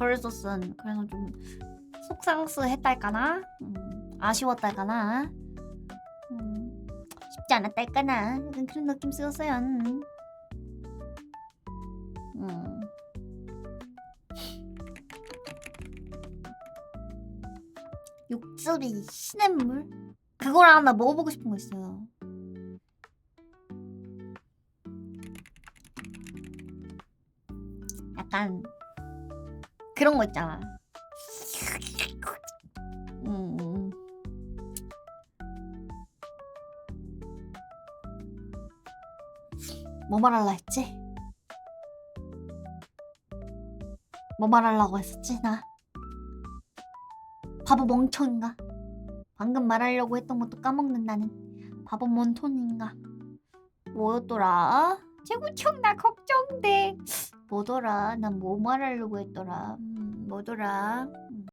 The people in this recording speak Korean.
그랬었음. 그래서 좀 속상수했달까나, 음, 아쉬웠달까나, 음, 쉽지 않았달까나, 약간 그런 느낌 쓰였어요. 음. 음. 육즙이 시냇물? 그거랑 하나 먹어보고 싶은 거 있어요. 약간 그런 거 있잖아. 음, 음. 뭐 말할라 했지? 뭐 말하려고 했었지 나? 바보 멍청인가? 방금 말하려고 했던 것도 까먹는다는 바보 몬톤인가? 뭐였더라? 최고총 나 걱정돼. 뭐더라? 난 뭐 말하려고 했더라? 음, 뭐더라?